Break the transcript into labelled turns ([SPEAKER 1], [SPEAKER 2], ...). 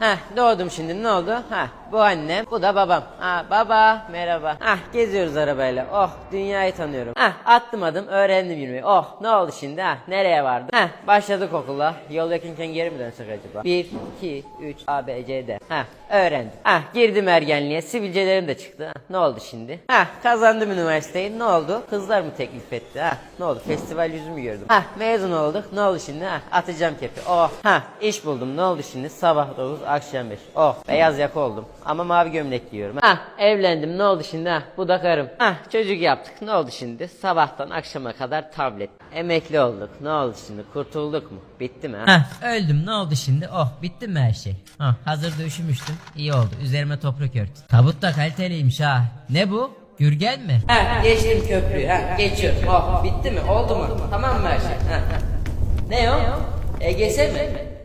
[SPEAKER 1] Heh doğdum şimdi ne oldu? Heh bu annem bu da babam. Ha baba merhaba. Heh geziyoruz arabayla. Oh dünyayı tanıyorum. Heh attım adım öğrendim yürümeyi. Oh ne oldu şimdi? Heh nereye vardım? Heh başladık okula. Yol yakınken geri mi dönsek acaba? 1, 2, 3, A, B, C, D. Heh öğrendim. Heh girdim ergenliğe. Sivilcelerim de çıktı. Heh, ne oldu şimdi? Heh kazandım üniversiteyi. Ne oldu? Kızlar mı teklif etti? Heh ne oldu? Festival yüzümü gördüm. Heh mezun olduk. Ne oldu şimdi? Heh atacağım kepi. Oh. Heh iş buldum. Ne oldu şimdi? Sabah 9, akşam 5. Oh beyaz yaka oldum. Ama mavi gömlek giyiyorum. Heh evlendim. Ne oldu şimdi? Heh bu da karım. Heh çocuk yaptık. Ne oldu şimdi? Sabahtan akşama kadar tablet. Emekli olduk. Ne oldu şimdi? Kurtulduk mu? Bitti mi? ha?
[SPEAKER 2] Heh, öldüm ne oldu şimdi? Oh bitti mi her şey? Hah, hazırda üşümüştüm. İyi oldu. Üzerime toprak örtü. Tabut da kaliteliymiş ha. Ne bu? Gürgen mi?
[SPEAKER 1] Heh geçtim köprüyü. Heh geçiyorum. Oh bitti mi? Oldu mu? Tamam mı her şey? Heh, heh. Ne o? EGS mi?